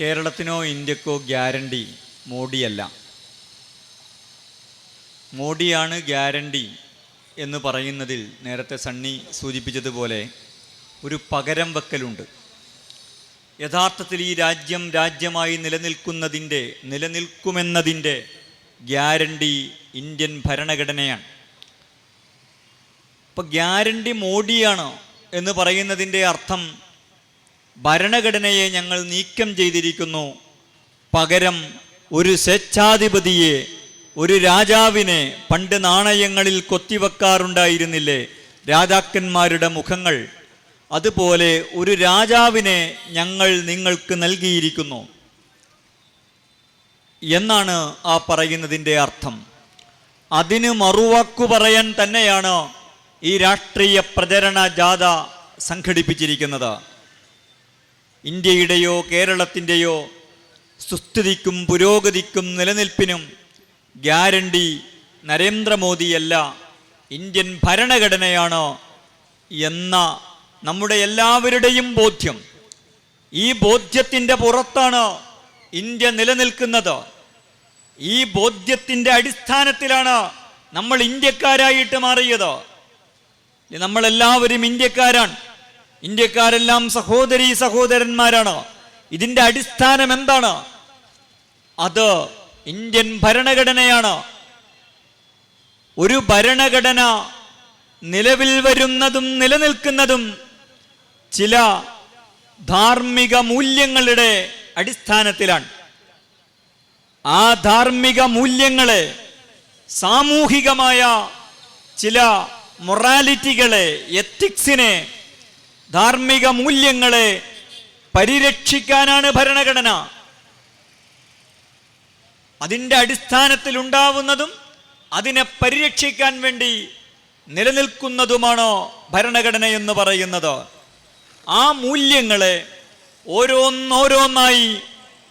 കേരളത്തിനോ ഇന്ത്യക്കോ guarantee മോഡിയല്ല. മോഡിയാണ് guarantee എന്ന് പറയുന്നതിൽ നേരത്തെ സണ്ണി സൂചിപ്പിച്ചതുപോലെ ഒരു പകരം വെക്കലുണ്ട്. യഥാർത്ഥത്തിൽ ഈ രാജ്യം രാജ്യമായി നിലനിൽക്കുന്നതിന്റെ നിലനിൽക്കുമെന്നതിന്റെ ഗ്യാരണ്ടി ഇന്ത്യൻ ഭരണഘടനയാണ്. ഇപ്പം ഗ്യാരണ്ടി മോഡിയാണോ എന്ന് പറയുന്നതിന്റെ അർത്ഥം ഭരണഘടനയെ ഞങ്ങൾ നീക്കം ചെയ്തിരിക്കുന്നു. പകരം ഒരു സ്വേച്ഛാധിപതിയെ ഒരു രാജാവിനെ പണ്ട് നാണയങ്ങളിൽ കൊത്തിവെക്കാറുണ്ടായിരുന്നില്ലേ? രാജാക്കന്മാരുടെ മുഖങ്ങൾ. അതുപോലെ ഒരു രാജാവിനെ ഞങ്ങൾ നിങ്ങൾക്ക് നൽകിയിരിക്കുന്നു. എന്നാണ് ആ പറയുന്നതിന്റെ അർത്ഥം. അതിന് മറുവാക്കു പറയാൻ തന്നെയാണ് ഈ രാഷ്ട്രീയ പ്രചരണ ജാഥ സംഘടിപ്പിച്ചിരിക്കുന്നത്. ഇന്ത്യയുടെയോ കേരളത്തിന്റെയോ സുസ്ഥിതിക്കും പുരോഗതിക്കും നിലനിൽപ്പിനും ഗ്യാരണ്ടി നരേന്ദ്രമോദിയല്ല ഇന്ത്യൻ ഭരണഘടനയാണ് എന്ന നമ്മുടെ എല്ലാവരുടെയും ബോധ്യം. ഈ ബോധ്യത്തിന്റെ പുറത്താണ് ഇന്ത്യ നിലനിൽക്കുന്നത്. ഈ ബോധ്യത്തിന്റെ അടിസ്ഥാനത്തിലാണ് നമ്മൾ ഇന്ത്യക്കാരായിട്ട് മാറിയത്. നമ്മളെല്ലാവരും ഇന്ത്യക്കാരാണ്. ഇന്ത്യക്കാരെല്ലാം സഹോദരി സഹോദരന്മാരാണ്. ഇതിന്റെ അടിസ്ഥാനം എന്താണ്? അത് ഇന്ത്യൻ ഭരണഘടനയാണ്. ഒരു ഭരണഘടന നിലവിൽ വരുന്നതും നിലനിൽക്കുന്നതും ചില ധാർമ്മിക മൂല്യങ്ങളുടെ അടിസ്ഥാനത്തിലാണ്. ആ ധാർമ്മിക മൂല്യങ്ങളെ സാമൂഹികമായ ചില മൊറാലിറ്റികളെ എത്തിക്സിനെ ധാർമ്മിക മൂല്യങ്ങളെ പരിരക്ഷിക്കാനാണ് ഭരണഘടന. അതിന്റെ അടിസ്ഥാനത്തിൽ ഉണ്ടാവുന്നതും അതിനെ പരിരക്ഷിക്കാൻ വേണ്ടി നിലനിൽക്കുന്നതുമാണോ ഭരണഘടന എന്ന് പറയുന്നത്. ആ മൂല്യങ്ങളെ ഓരോന്നോരോന്നായി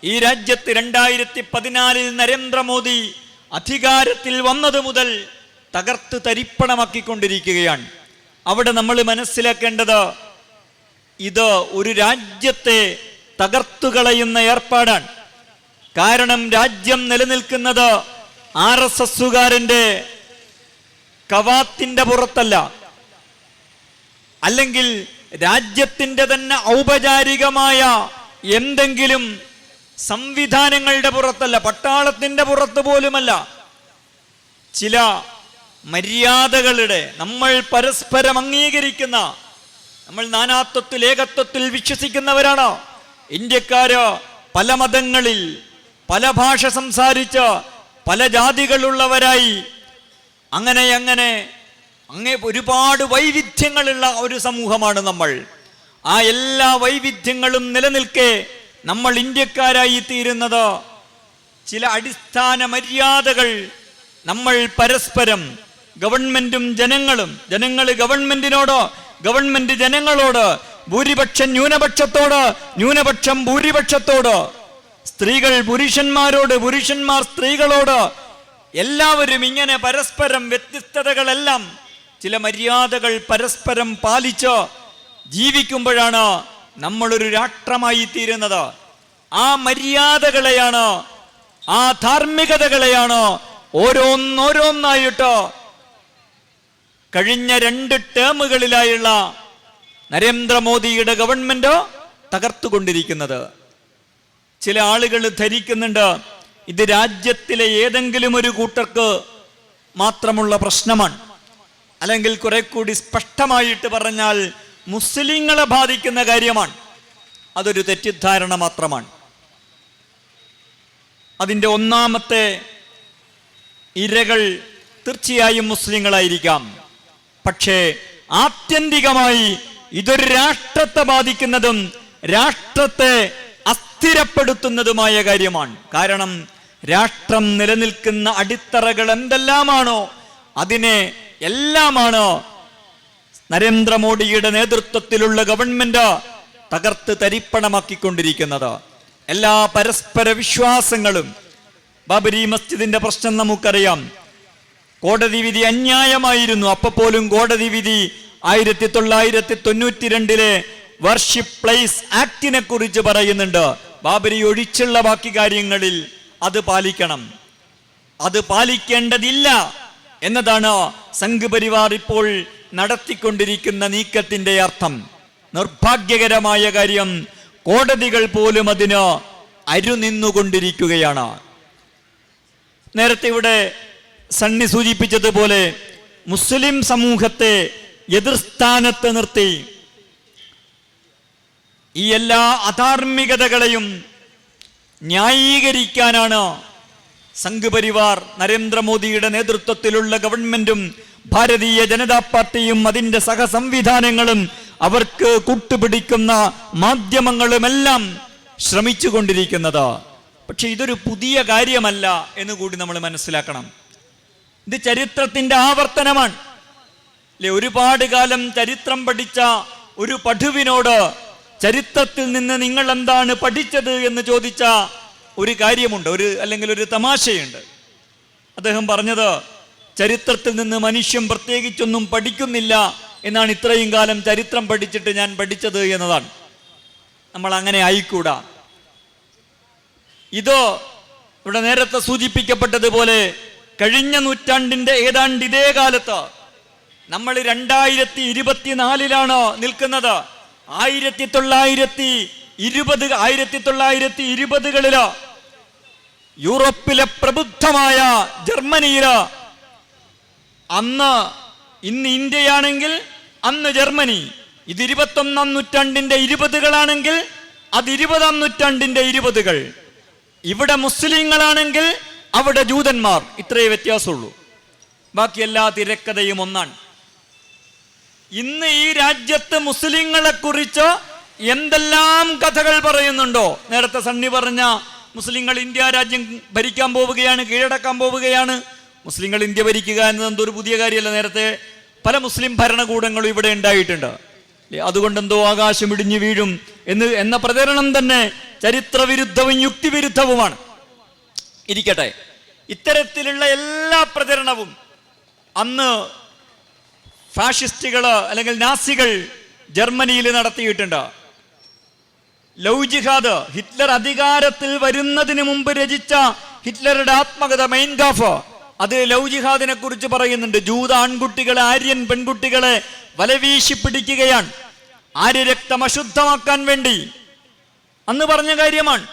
ഈ രാജ്യത്ത് രണ്ടായിരത്തി പതിനാലിൽ നരേന്ദ്രമോദി അധികാരത്തിൽ വന്നത് മുതൽ തകർത്ത് തരിപ്പണമാക്കിക്കൊണ്ടിരിക്കുകയാണ്. അവിടെ നമ്മൾ മനസ്സിലാക്കേണ്ടത് ഇത് ഒരു രാജ്യത്തെ തകർത്തുകളയുന്ന ഏർപ്പാടാണ്. കാരണം രാജ്യം നിലനിൽക്കുന്നത് ആർ എസ് എസുകാരന്റെ കവാത്തിന്റെ പുറത്തല്ല. അല്ലെങ്കിൽ രാജ്യത്തിന്റെ തന്നെ ഔപചാരികമായ എന്തെങ്കിലും സംവിധാനങ്ങളുടെ പുറത്തല്ല പട്ടാളത്തിന്റെ പുറത്ത് പോലുമല്ല. ചില മര്യാദകളുടെ നമ്മൾ പരസ്പരം അംഗീകരിക്കുന്ന നമ്മൾ നാനാത്വത്തിൽ ഏകത്വത്തിൽ വിശ്വസിക്കുന്നവരാണ്? ഇന്ത്യക്കാരോ പല മതങ്ങളിൽ പല ഭാഷ സംസാരിച്ച് പല ജാതികളുള്ളവരായി അങ്ങനെ അങ്ങനെ അങ്ങേ ഒരുപാട് വൈവിധ്യങ്ങളുള്ള ഒരു സമൂഹമാണ് നമ്മൾ. ആ എല്ലാ വൈവിധ്യങ്ങളും നിലനിൽക്കെ നമ്മൾ ഇന്ത്യക്കാരായി തീരുന്നത്. ചില അടിസ്ഥാന മര്യാദകൾ നമ്മൾ പരസ്പരം ഗവൺമെന്റും ജനങ്ങളും ജനങ്ങൾ ഗവൺമെന്റിനോട് ഗവൺമെന്റ് ജനങ്ങളോട് ഭൂരിപക്ഷം ന്യൂനപക്ഷത്തോട് ന്യൂനപക്ഷം ഭൂരിപക്ഷത്തോട് സ്ത്രീകൾ പുരുഷന്മാരോട് പുരുഷന്മാർ സ്ത്രീകളോട് എല്ലാവരും ഇങ്ങനെ പരസ്പരം വ്യത്യസ്തതകളെല്ലാം ചില മര്യാദകൾ പരസ്പരം പാലിച്ച് ജീവിക്കുമ്പോഴാണ് നമ്മളൊരു രാഷ്ട്രമായി തീരുന്നത്. ആ മര്യാദകളെയാണ് ആ ധാർമ്മികതകളെയാണ് ഓരോന്നോരോന്നായിട്ട് കഴിഞ്ഞ രണ്ട് ടേമുകളിലായുള്ള നരേന്ദ്രമോദിയുടെ ഗവൺമെന്റ് തകർത്തുകൊണ്ടിരിക്കുന്നത്. ചില ആളുകൾ ധരിക്കുന്നുണ്ട് ഇത് രാജ്യത്തിലെ ഏതെങ്കിലും ഒരു കൂട്ടർക്ക് മാത്രമുള്ള പ്രശ്നമാണ്. അല്ലെങ്കിൽ കുറെ കൂടി സ്പഷ്ടമായിട്ട് പറഞ്ഞാൽ മുസ്ലിങ്ങളെ ബാധിക്കുന്ന കാര്യമാണ്. അതൊരു തെറ്റിദ്ധാരണ മാത്രമാണ്. അതിന്റെ ഒന്നാമത്തെ ഇരകൾ തീർച്ചയായും മുസ്ലിങ്ങളായിരിക്കാം. പക്ഷേ ആത്യന്തികമായി ഇതൊരു രാഷ്ട്രത്തെ ബാധിക്കുന്നതും രാഷ്ട്രത്തെ അസ്ഥിരപ്പെടുത്തുന്നതുമായ കാര്യമാണ്. കാരണം രാഷ്ട്രം നിലനിൽക്കുന്ന അടിത്തറകൾ എന്തെല്ലാമാണോ അതിനെ എല്ലാമാണ് നരേന്ദ്രമോദിയുടെ നേതൃത്വത്തിലുള്ള ഗവൺമെന്റ് തകർത്ത് തരിപ്പണമാക്കിക്കൊണ്ടിരിക്കുന്നത്. എല്ലാ പരസ്പര വിശ്വാസങ്ങളും ബാബരി മസ്ജിദിന്റെ പ്രശ്നം നമുക്കറിയാം. കോടതി വിധി അന്യായമായിരുന്നു. അപ്പൊ പോലും കോടതി വിധി ആയിരത്തി തൊള്ളായിരത്തി തൊണ്ണൂറ്റി രണ്ടിലെ വർഷിപ്പ് പ്ലേസ് ആക്ടിനെ കുറിച്ച് പറയുന്നുണ്ട്. ബാബരി ഒഴിച്ചുള്ള ബാക്കി കാര്യങ്ങളിൽ അത് പാലിക്കണം. അത് പാലിക്കേണ്ടതില്ല എന്നതാണ് സംഘ് പരിവാർ ഇപ്പോൾ നടത്തിക്കൊണ്ടിരിക്കുന്ന നീക്കത്തിന്റെ അർത്ഥം. നിർഭാഗ്യകരമായ കാര്യം കോടതികൾ പോലും അതിന് അരുനിന്നുകൊണ്ടിരിക്കുകയാണ്. നേരത്തെ ഇവിടെ സണ്ണി സൂചിപ്പിച്ചതുപോലെ മുസ്ലിം സമൂഹത്തെ എതിർസ്ഥാനത്ത് നിർത്തി. ഈ എല്ലാ അധാർമികതകളെയും ന്യായീകരിക്കാനാണ് സംഘ് പരിവാർ നരേന്ദ്രമോദിയുടെ നേതൃത്വത്തിലുള്ള ഗവൺമെന്റും ഭാരതീയ ജനതാ പാർട്ടിയും അതിന്റെ സഹസംവിധാനങ്ങളും അവർക്ക് കൂട്ടുപിടിക്കുന്ന മാധ്യമങ്ങളുമെല്ലാം ശ്രമിച്ചുകൊണ്ടിരിക്കുന്നത്. പക്ഷെ ഇതൊരു പുതിയ കാര്യമല്ല എന്ന് കൂടി നമ്മൾ മനസ്സിലാക്കണം. ഇത് ചരിത്രത്തിന്റെ ആവർത്തനമാണ്. അല്ലെ ഒരുപാട് കാലം ചരിത്രം പഠിച്ച ഒരു പഠുവിനോട് ചരിത്രത്തിൽ നിന്ന് നിങ്ങൾ എന്താണ് പഠിച്ചത് എന്ന് ചോദിച്ച ഒരു കാര്യമുണ്ട് ഒരു അല്ലെങ്കിൽ ഒരു തമാശയുണ്ട്. അദ്ദേഹം പറഞ്ഞത് ചരിത്രത്തിൽ നിന്ന് മനുഷ്യൻ പ്രത്യേകിച്ചൊന്നും പഠിക്കുന്നില്ല എന്നാണ് ഇത്രയും കാലം ചരിത്രം പഠിച്ചിട്ട് ഞാൻ പഠിച്ചത് എന്നതാണ്. നമ്മൾ അങ്ങനെ ആയിക്കൂടാ. ഇതോ ഇവിടെ നേരത്തെ സൂചിപ്പിക്കപ്പെട്ടതുപോലെ കഴിഞ്ഞ നൂറ്റാണ്ടിന്റെ ഏതാണ്ട് ഇതേ കാലത്ത് നമ്മൾ രണ്ടായിരത്തി ഇരുപത്തിനാലിലാണ് നിൽക്കുന്നത്. ആയിരത്തി തൊള്ളായിരത്തി ഇരുപത് ആയിരത്തി തൊള്ളായിരത്തി ഇരുപതുകളിൽ യൂറോപ്പിലെ പ്രബുദ്ധമായ ജർമ്മനിയിൽ അന്ന് ഇന്ന് ഇന്ത്യയാണെങ്കിൽ അന്ന് ജർമ്മനി. ഇത് ഇരുപത്തൊന്നാം നൂറ്റാണ്ടിന്റെ ഇരുപതുകളാണെങ്കിൽ അത് ഇരുപതാം നൂറ്റാണ്ടിന്റെ ഇരുപതുകൾ. ഇവിടെ മുസ്ലിങ്ങളാണെങ്കിൽ അവിടെ ജൂതന്മാർ ഇത്രയേ വ്യത്യാസമുള്ളൂ. ബാക്കി എല്ലാ തിരക്കഥയും ഒന്നാണ്. ഇന്ന് ഈ രാജ്യത്ത് മുസ്ലിങ്ങളെ കുറിച്ച് എന്തെല്ലാം കഥകൾ പറയുന്നുണ്ടോ? നേരത്തെ സണ്ണി പറഞ്ഞ മുസ്ലിങ്ങൾ ഇന്ത്യ രാജ്യം ഭരിക്കാൻ പോവുകയാണ് കീഴടക്കാൻ പോവുകയാണ്. മുസ്ലിങ്ങൾ ഇന്ത്യ ഭരിക്കുക എന്നത് എന്തോ ഒരു പുതിയ കാര്യമല്ല. നേരത്തെ പല മുസ്ലിം ഭരണകൂടങ്ങളും ഇവിടെ ഉണ്ടായിട്ടുണ്ട്? അതുകൊണ്ട് എന്തോ ആകാശം ഇടിഞ്ഞു വീഴും എന്ന് എന്ന പ്രചരണം തന്നെ ചരിത്രവിരുദ്ധവും യുക്തിവിരുദ്ധവുമാണ്. ഇരിക്കട്ടെ. ഇത്തരത്തിലുള്ള എല്ലാ പ്രചരണവും അന്ന് ഫാഷിസ്റ്റുകൾ അല്ലെങ്കിൽ നാസികൾ ജർമ്മനിയിൽ നടത്തിയിട്ടുണ്ട്. ലവ് ജിഹാദ് ഹിറ്റ്ലർ അധികാരത്തിൽ വരുന്നതിന് മുമ്പ് രചിച്ച ഹിറ്റ്ലറുടെ ആത്മകഥ മെയിൻ ഗാഫ് അത് ലവ് ജിഹാദിനെ കുറിച്ച് പറയുന്നുണ്ട്. ജൂത ആൺകുട്ടികളെ ആര്യൻ പെൺകുട്ടികളെ വലവീശി പിടിക്കുകയാണ്. ആര്യരക്തം അശുദ്ധമാക്കാൻ വേണ്ടി? അന്ന് പറഞ്ഞ കാര്യമാണ്.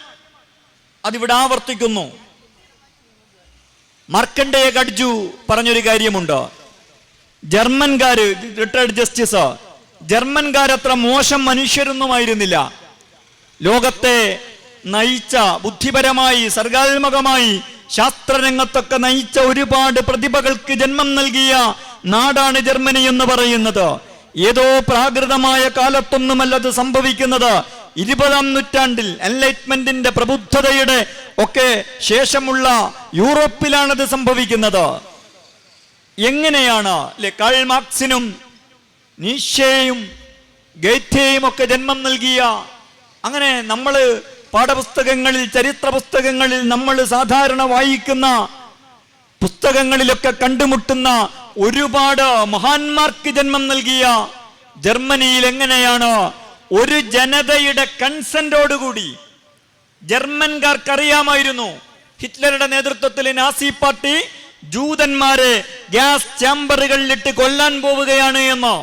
അതിവിടെ ആവർത്തിക്കുന്നു. മാർക്കണ്ടേയ ഗഡ്ജു പറഞ്ഞൊരു കാര്യമുണ്ടോ. ജർമ്മൻകാര് റിട്ടയർഡ് ജസ്റ്റിസ് ജർമ്മൻകാരത്ര മോശം മനുഷ്യരൊന്നുമായിരുന്നില്ല. ലോകത്തെ നയിച്ച ബുദ്ധിപരമായി സർഗാത്മകമായി ശാസ്ത്രരംഗത്തൊക്കെ നയിച്ച ഒരുപാട് പ്രതിഭകൾക്ക് ജന്മം നൽകിയ നാടാണ് ജർമ്മനി എന്ന് പറയുന്നത്. ഏതോ പ്രാകൃതമായ കാലത്തൊന്നുമല്ലത് സംഭവിക്കുന്നത്. ഇരുപതാം നൂറ്റാണ്ടിൽ എൻലൈറ്റ്മെന്റിന്റെ പ്രബുദ്ധതയുടെ ഒക്കെ ശേഷമുള്ള യൂറോപ്പിലാണത് സംഭവിക്കുന്നത്. എങ്ങനെയാണ്? അല്ലെ കാൾ മാർക്സിനും നീഷയും ഗേറ്റയും ഒക്കെ ജന്മം നൽകിയ അങ്ങനെ നമ്മൾ പാഠപുസ്തകങ്ങളിൽ ചരിത്ര പുസ്തകങ്ങളിൽ നമ്മൾ സാധാരണ വായിക്കുന്ന പുസ്തകങ്ങളിലൊക്കെ കണ്ടുമുട്ടുന്ന ഒരുപാട് മഹാന്മാർക്ക് ജന്മം നൽകിയ ജർമ്മനിയിൽ എങ്ങനെയാണ്? ഒരു ജനതയുടെ കൺസെന്റോടുകൂടി ജർമ്മൻകാർക്ക് അറിയാമായിരുന്നു ഹിറ്റ്ലറുടെ നേതൃത്വത്തിൽ നാസി പാർട്ടി ജൂതന്മാരെ ഗ്യാസ് ചാമ്പറുകളിലിട്ട് കൊല്ലാൻ പോവുകയാണ് എന്ന്.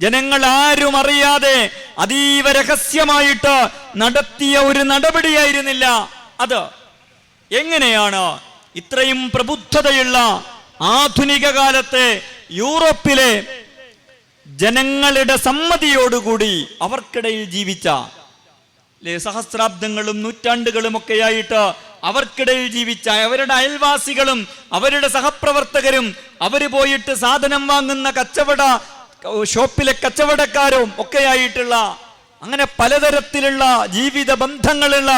ജനങ്ങൾ ആരും അറിയാതെ അതീവ രഹസ്യമായിട്ട് നടത്തിയ ഒരു നടപടിയായിരുന്നില്ല അത്. എങ്ങനെയാണ് ഇത്രയും പ്രബുദ്ധതയുള്ള ആധുനിക കാലത്തെ യൂറോപ്പിലെ ജനങ്ങളുടെ സമ്മതിയോടുകൂടി അവർക്കിടയിൽ ജീവിച്ച സഹസ്രാബ്ദങ്ങളും നൂറ്റാണ്ടുകളും ഒക്കെയായിട്ട് അവർക്കിടയിൽ ജീവിച്ച അവരുടെ അയൽവാസികളും അവരുടെ സഹപ്രവർത്തകരും അവർ പോയിട്ട് സാധനം വാങ്ങുന്ന കച്ചവട ഷോപ്പിലെ കച്ചവടക്കാരും ഒക്കെയായിട്ടുള്ള അങ്ങനെ പലതരത്തിലുള്ള ജീവിത ബന്ധങ്ങളുള്ള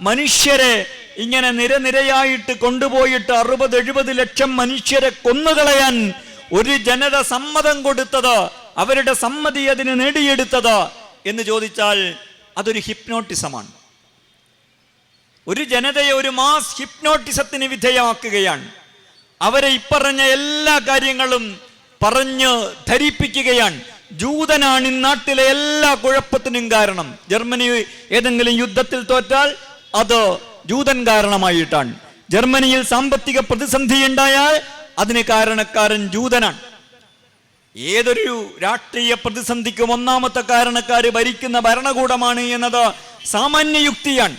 മനുഷ്യരെ ഇങ്ങനെ നിരനിരയായിട്ട് കൊണ്ടുപോയിട്ട് അറുപത് എഴുപത് ലക്ഷം മനുഷ്യരെ കൊന്നുകളയാൻ ഒരു ജനത സമ്മതം കൊടുത്തത് അവരുടെ സമ്മതി അതിന് നേടിയെടുത്തത് എന്ന് ചോദിച്ചാൽ അതൊരു ഹിപ്നോട്ടിസമാണ്. ഒരു ജനതയെ ഒരു മാസ് ഹിപ്നോട്ടിസത്തിന് വിധേയമാക്കുകയാണ്. അവരെ ഇപ്പറഞ്ഞ എല്ലാ കാര്യങ്ങളും പറഞ്ഞ് ധരിപ്പിക്കുകയാണ്. ജൂതനാണ് ഇന്നാട്ടിലെ നാട്ടിലെ എല്ലാ കുഴപ്പത്തിനും കാരണം. ജർമ്മനി ഏതെങ്കിലും യുദ്ധത്തിൽ തോറ്റാൽ അത് ജൂതൻ കാരണമായിട്ടാണ്. ജർമ്മനിയിൽ സാമ്പത്തിക പ്രതിസന്ധി ഉണ്ടായാൽ അതിന് കാരണക്കാരൻ ജൂതനാണ്. ഏതൊരു രാഷ്ട്രീയ പ്രതിസന്ധിക്കും ഒന്നാമത്തെ കാരണക്കാര് ഭരിക്കുന്ന ഭരണകൂടമാണ് എന്നത് സാമാന്യ യുക്തിയാണ്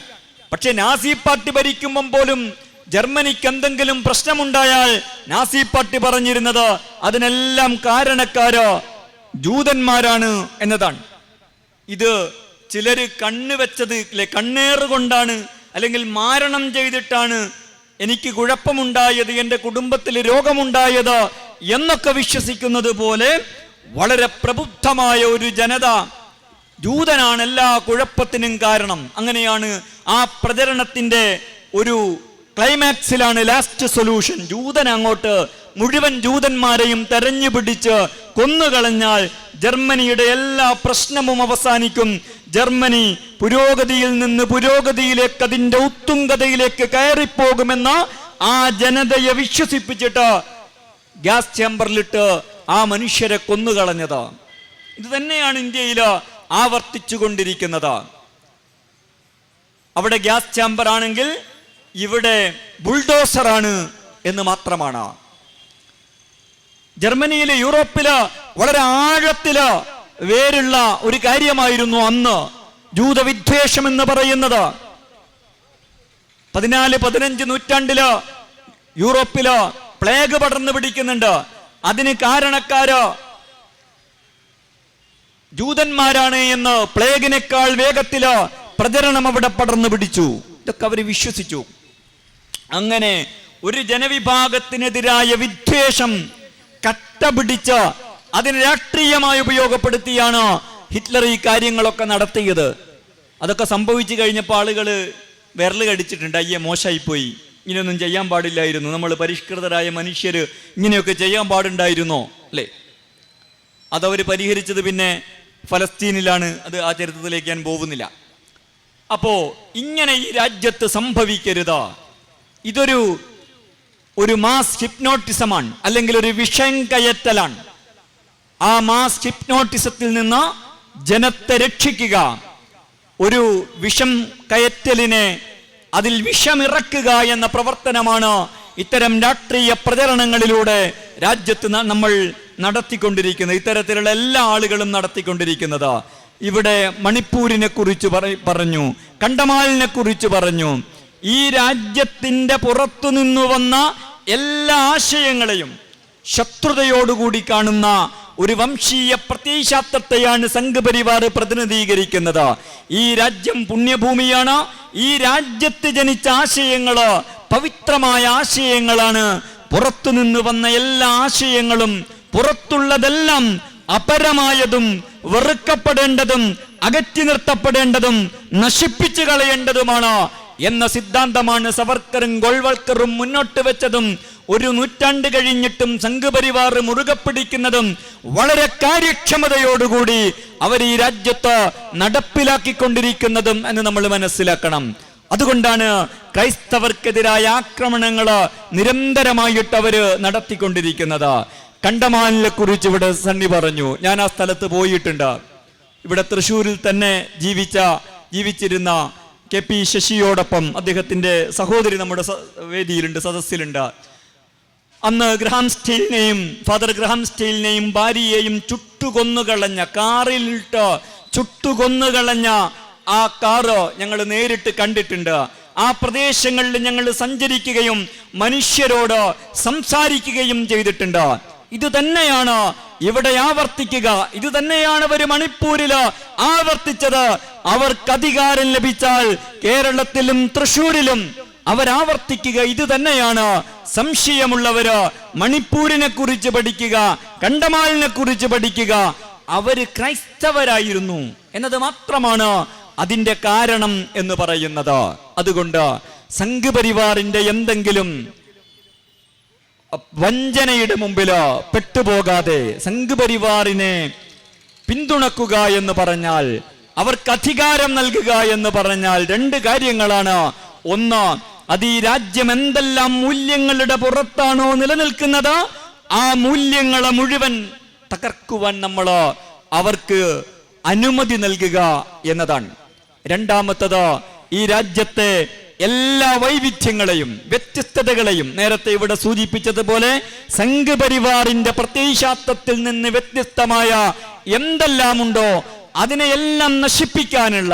പക്ഷെ നാസി പാർട്ടി ഭരിക്കുമ്പം പോലും ജർമ്മനിക്ക് എന്തെങ്കിലും പ്രശ്നമുണ്ടായാൽ നാസി പാർട്ടി പറഞ്ഞിരുന്നത് അതിനെല്ലാം കാരണക്കാര് ജൂതന്മാരാണ് എന്നതാണ്. ഇത് ചിലര് കണ്ണുവെച്ചത് അല്ലെ കണ്ണേറുകൊണ്ടാണ് അല്ലെങ്കിൽ മാരണം ചെയ്തിട്ടാണ് എനിക്ക് കുഴപ്പമുണ്ടായത് എന്റെ കുടുംബത്തിൽ രോഗമുണ്ടായത് എന്നൊക്കെ വിശ്വസിക്കുന്നത് പോലെ വളരെ പ്രബുദ്ധമായ ഒരു ജനത ജൂതനാണ് എല്ലാ കുഴപ്പത്തിനും കാരണം. അങ്ങനെയാണ് ആ പ്രചരണത്തിന്റെ ഒരു ക്ലൈമാക്സിലാണ് ലാസ്റ്റ് സൊല്യൂഷൻ ജൂതൻ അങ്ങോട്ട് മുഴുവൻ ജൂതന്മാരെയും തെരഞ്ഞു പിടിച്ച് കൊന്നുകളഞ്ഞാൽ ജർമ്മനിയുടെ എല്ലാ പ്രശ്നവും അവസാനിക്കും. ജർമ്മനി പുരോഗതിയിൽ നിന്ന് പുരോഗതിയിലേക്ക് അതിന്റെ ഉത്തുംഗതയിലേക്ക് കയറിപ്പോകുമെന്ന ആ ജനതയെ വിശ്വസിപ്പിച്ചിട്ട് ഗ്യാസ് ചേമ്പറിലിട്ട് ആ മനുഷ്യരെ കൊന്നുകളഞ്ഞത്. ഇത് തന്നെയാണ് ഇന്ത്യയിൽ ആവർത്തിച്ചു കൊണ്ടിരിക്കുന്നത് അവിടെ ഗ്യാസ് ചേമ്പറാണെങ്കിൽ ഇവിടെ ബുൾഡോസറാണ് എന്ന് മാത്രമാണ്. ജർമ്മനിയിലെ യൂറോപ്പിൽ വളരെ ആഴത്തിൽ വേരുള്ള ഒരു കാര്യമായിരുന്നു അന്ന് ജൂതവിദ്വേഷം എന്ന് പറയുന്നത്. പതിനാല് പതിനഞ്ച് നൂറ്റാണ്ടിൽ യൂറോപ്പിൽ പ്ലേഗ് പടർന്നു പിടിക്കുന്നുണ്ട്. അതിന് കാരണക്കാരോ? ജൂതന്മാരാണ് എന്ന് പ്ലേഗിനേക്കാൾ വേഗത്തിൽ പ്രചരണം അവിടെ പടർന്നു പിടിച്ചു. ഇതൊക്കെ അവർ വിശ്വസിച്ചു. അങ്ങനെ ഒരു ജനവിഭാഗത്തിനെതിരായ വിദ്വേഷം കട്ട പിടിച്ച് അതിന് രാഷ്ട്രീയമായി ഉപയോഗപ്പെടുത്തിയാണ് ഹിറ്റ്ലർ ഈ കാര്യങ്ങളൊക്കെ നടത്തിയത്. അതൊക്കെ സംഭവിച്ചു കഴിഞ്ഞപ്പോൾ ആളുകൾ വിരൽ കടിച്ചിട്ടുണ്ട്. അയ്യേ മോശമായിപ്പോയി. ഇങ്ങനെയൊന്നും ചെയ്യാൻ പാടില്ലായിരുന്നു. നമ്മൾ പരിഷ്കൃതരായ മനുഷ്യർ ഇങ്ങനെയൊക്കെ ചെയ്യാൻ പാടുണ്ടായിരുന്നോ? അല്ലേ? അതവർ പരിഹരിച്ചത് പിന്നെ ഫലസ്തീനിലാണ്. അത് ആ ചരിത്രത്തിലേക്ക് ഞാൻ പോകുന്നില്ല. അപ്പോ ഇങ്ങനെ ഈ രാജ്യത്ത് സംഭവിക്കരുത്. ഇതൊരു ഒരു മാസ് ഹിപ്നോട്ടിസമാണ് അല്ലെങ്കിൽ ഒരു വിഷം കയറ്റലാണ്. ആ മാസ് ഹിപ്നോട്ടിസത്തിൽ നിന്ന് ജനത്തെ രക്ഷിക്കുക. ഒരു വിഷം കയറ്റലിനെ അതിൽ വിഷമിറക്കുക എന്ന പ്രവർത്തനമാണ് ഇത്തരം രാഷ്ട്രീയ പ്രചരണങ്ങളിലൂടെ രാജ്യത്ത് നമ്മൾ നടത്തിക്കൊണ്ടിരിക്കുന്നത്. ഇത്തരത്തിലുള്ള എല്ലാ ആളുകളും നടത്തിക്കൊണ്ടിരിക്കുന്നത്. ഇവിടെ മണിപ്പൂരിനെ കുറിച്ച് പറഞ്ഞു കണ്ടമാലിനെ കുറിച്ച് പറഞ്ഞു. ഈ രാജ്യത്തിന്റെ പുറത്തു നിന്നു വന്ന എല്ലാ ആശയങ്ങളെയും ശത്രുതയോടുകൂടി കാണുന്ന ഒരു വംശീയ പ്രത്യയശാസ്ത്രത്തെയാണ് സംഘപരിവാർ പ്രതിനിധീകരിക്കുന്നത്. ഈ രാജ്യം പുണ്യഭൂമിയാണ്. ഈ രാജ്യത്ത് ജനിച്ച ആശയങ്ങൾ പവിത്രമായ ആശയങ്ങളാണ്. പുറത്തുനിന്ന് വന്ന എല്ലാ ആശയങ്ങളും പുറത്തുള്ളതെല്ലാം അപരമായതും വെറുക്കപ്പെടേണ്ടതും അകറ്റി നിർത്തപ്പെടേണ്ടതും നശിപ്പിച്ചു കളയേണ്ടതുമാണ് എന്ന സിദ്ധാന്തമാണ് സവർക്കറും ഗോൾവൽക്കറും മുന്നോട്ട് വെച്ചതും ഒരു നൂറ്റാണ്ട് കഴിഞ്ഞിട്ടും സംഘപരിവാർ മുറുകെ പിടിക്കുന്നതും വളരെ കാര്യക്ഷമതയോടുകൂടി അവർ ഈ രാജ്യത്ത് നടപ്പിലാക്കിക്കൊണ്ടിരിക്കുന്നതും എന്ന് നമ്മൾ മനസ്സിലാക്കണം. അതുകൊണ്ടാണ് ക്രൈസ്തവർക്കെതിരായ ആക്രമണങ്ങൾ നിരന്തരമായിട്ട് അവർ നടത്തിക്കൊണ്ടിരിക്കുന്നത്. കണ്ടമാനിലെ കുറിച്ച് ഇവിടെ സണ്ണി പറഞ്ഞു. ഞാൻ ആ സ്ഥലത്ത് പോയിട്ടുണ്ട്. ഇവിടെ തൃശ്ശൂരിൽ തന്നെ ജീവിച്ച ജീവിച്ചിരുന്ന കെ പി ശശിയോടൊപ്പം അദ്ദേഹത്തിന്റെ സഹോദരി നമ്മുടെ വേദിയിലുണ്ട് സദസ്സിലുണ്ട്. അന്ന് ഗ്രഹാം സ്റ്റീലിനെയും ഫാദർ ഗ്രഹാം സ്റ്റീലിനെയും ഭാര്യയെയും ചുട്ടുകൊന്നുകളഞ്ഞ കാറിലിട്ട് ചുട്ടുകൊന്നുകളഞ്ഞ ആ കാറ് ഞങ്ങൾ നേരിട്ട് കണ്ടിട്ടുണ്ട്. ആ പ്രദേശങ്ങളിൽ ഞങ്ങൾ സഞ്ചരിക്കുകയും മനുഷ്യരോട് സംസാരിക്കുകയും ചെയ്തിട്ടുണ്ട്. ഇത് തന്നെയാണ് ഇവിടെ ആവർത്തിക്കുക. ഇത് തന്നെയാണ് അവർ മണിപ്പൂരിൽ ആവർത്തിച്ചത്. അവർക്ക് അധികാരം ലഭിച്ചാൽ കേരളത്തിലും തൃശൂരിലും അവരാവർത്തിക്കുക ഇത് തന്നെയാണ് സംശയമുള്ളവര് മണിപ്പൂരിനെ കുറിച്ച് പഠിക്കുക കണ്ടമാലിനെ കുറിച്ച് പഠിക്കുക. അവർ ക്രൈസ്തവരായിരുന്നു എന്നത് മാത്രമാണ് അതിന്റെ കാരണം എന്ന് പറയുന്നത്. അതുകൊണ്ട് സംഘപരിവാറിന്റെ എന്തെങ്കിലും വഞ്ചനയുടെ മുമ്പിൽ പെട്ടുപോകാതെ സംഘപരിവാറിനെ പിന്തുണക്കുക എന്ന് പറഞ്ഞാൽ അവർക്ക് അധികാരം നൽകുക എന്ന് പറഞ്ഞാൽ രണ്ട് കാര്യങ്ങളാണ്. ഒന്ന് അത് ഈ രാജ്യം എന്തെല്ലാം മൂല്യങ്ങളുടെ പുറത്താണോ നിലനിൽക്കുന്നത് ആ മൂല്യങ്ങളെ മുഴുവൻ തകർക്കുവാൻ നമ്മൾ അവർക്ക് അനുമതി നൽകുക എന്നതാണ്. രണ്ടാമത്തത് ഈ രാജ്യത്തെ എല്ലാ വൈവിധ്യങ്ങളെയും വ്യത്യസ്തതകളെയും നേരത്തെ ഇവിടെ സൂചിപ്പിച്ചതുപോലെ സംഘപരിവാറിന്റെ പ്രത്യയശാസ്ത്രത്തിൽ നിന്ന് വ്യത്യസ്തമായ എന്തെല്ലാമുണ്ടോ അതിനെയെല്ലാം നശിപ്പിക്കാനുള്ള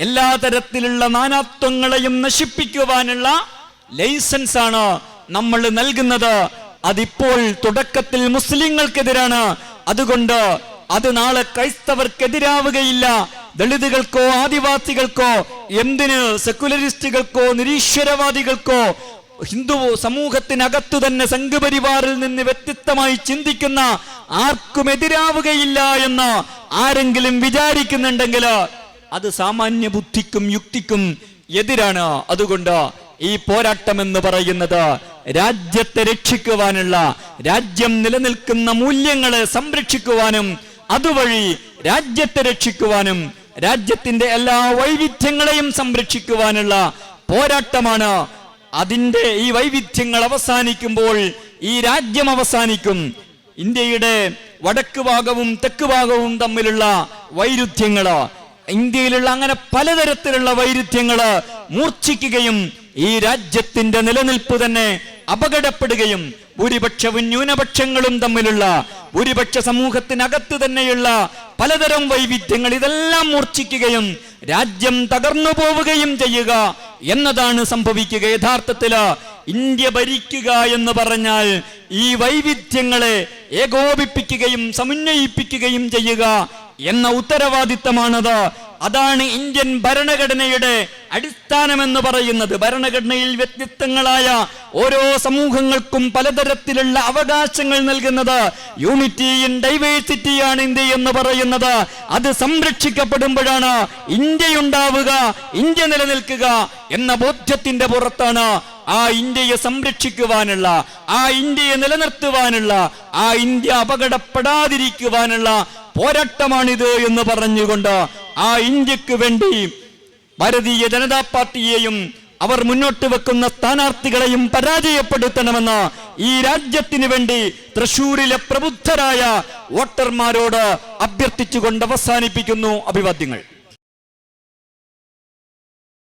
എല്ലാ തരത്തിലുള്ള നാനാത്വങ്ങളെയും നശിപ്പിക്കുവാനുള്ള ലൈസൻസ് ആണ് നമ്മൾ നൽകുന്നത്. അതിപ്പോൾ തുടക്കത്തിൽ മുസ്ലിങ്ങൾക്കെതിരാണ്. അതുകൊണ്ട് അത് നാളെ ക്രൈസ്തവർക്കെതിരാവുകയില്ല. ദളിതുകൾക്കോ ആദിവാസികൾക്കോ എന്തിന് സെക്കുലറിസ്റ്റുകൾക്കോ നിരീശ്വരവാദികൾക്കോ ഹിന്ദു സമൂഹത്തിനകത്തു തന്നെ സംഘപരിവാറിൽ നിന്ന് വ്യത്യസ്തമായി ചിന്തിക്കുന്ന ആർക്കും എതിരാവുകയില്ല എന്ന് ആരെങ്കിലും വിചാരിക്കുന്നുണ്ടെങ്കിൽ അത് സാമാന്യ ബുദ്ധിക്കും യുക്തിക്കും എതിരാണ്. അതുകൊണ്ട് ഈ പോരാട്ടം എന്ന് പറയുന്നത് രാജ്യത്തെ രക്ഷിക്കുവാനുള്ള രാജ്യം നിലനിൽക്കുന്ന മൂല്യങ്ങളെ സംരക്ഷിക്കുവാനും അതുവഴി രാജ്യത്തെ രക്ഷിക്കുവാനും രാജ്യത്തിന്റെ എല്ലാ വൈവിധ്യങ്ങളെയും സംരക്ഷിക്കുവാനുള്ള പോരാട്ടമാണ്. അതിന്റെ ഈ വൈവിധ്യങ്ങൾ അവസാനിക്കുമ്പോൾ ഈ രാജ്യം അവസാനിക്കും. ഇന്ത്യയുടെ വടക്ക് ഭാഗവും തെക്ക് ഭാഗവും തമ്മിലുള്ള വൈരുദ്ധ്യങ്ങൾ ഇന്ത്യയിലുള്ള അങ്ങനെ പലതരത്തിലുള്ള വൈരുദ്ധ്യങ്ങൾ മൂർച്ഛിക്കുകയും ഈ രാജ്യത്തിന്റെ നിലനിൽപ്പ് തന്നെ അപകടപ്പെടുകയും ഭൂരിപക്ഷവും ന്യൂനപക്ഷങ്ങളും തമ്മിലുള്ള ഭൂരിപക്ഷ സമൂഹത്തിനകത്ത് തന്നെയുള്ള പലതരം വൈവിധ്യങ്ങൾ ഇതെല്ലാം മൂർച്ഛിക്കുകയും രാജ്യം തകർന്നു പോവുകയും ചെയ്യുക എന്നതാണ് സംഭവിക്കുക. യഥാർത്ഥത്തിൽ ഇന്ത്യ ഭരിക്കുക എന്ന് പറഞ്ഞാൽ ഈ വൈവിധ്യങ്ങളെ ഏകോപിപ്പിക്കുകയും സമന്വയിപ്പിക്കുകയും ചെയ്യുക എന്ന ഉത്തരവാദിത്തമാണത്. അതാണ് ഇന്ത്യൻ ഭരണഘടനയുടെ അടിസ്ഥാനമെന്ന് പറയുന്നത്. ഭരണഘടനയിൽ വ്യത്യസ്തങ്ങളായ ഓരോ സമൂഹങ്ങൾക്കും പലതരത്തിലുള്ള അവകാശങ്ങൾ നൽകുന്നത്. യൂണിറ്റി ഇൻ ഡൈവേഴ്സിറ്റി ആണ് ഇന്ത്യ എന്ന് പറയുന്നത്. അത് സംരക്ഷിക്കപ്പെടുമ്പോഴാണ് ഇന്ത്യയുണ്ടാവുക ഇന്ത്യ നിലനിൽക്കുക എന്ന ബോധ്യത്തിന്റെ പുറത്താണ് ആ ഇന്ത്യയെ സംരക്ഷിക്കുവാനുള്ള ആ ഇന്ത്യയെ നിലനിർത്തുവാനുള്ള ആ ഇന്ത്യ അപകടപ്പെടാതിരിക്കുവാനുള്ള പോരാട്ടമാണിത് എന്ന് പറഞ്ഞുകൊണ്ട് ആ ഇന്ത്യയ്ക്ക് വേണ്ടി ഭാരതീയ ജനതാ പാർട്ടിയെയും അവർ മുന്നോട്ട് വെക്കുന്ന സ്ഥാനാർത്ഥികളെയും പരാജയപ്പെടുത്തണമെന്ന് ഈ രാജ്യത്തിന് വേണ്ടി തൃശൂരിലെ പ്രബുദ്ധരായ വോട്ടർമാരോട് അഭ്യർത്ഥിച്ചുകൊണ്ട് അവസാനിപ്പിക്കുന്നു അഭിവാദ്യങ്ങൾ.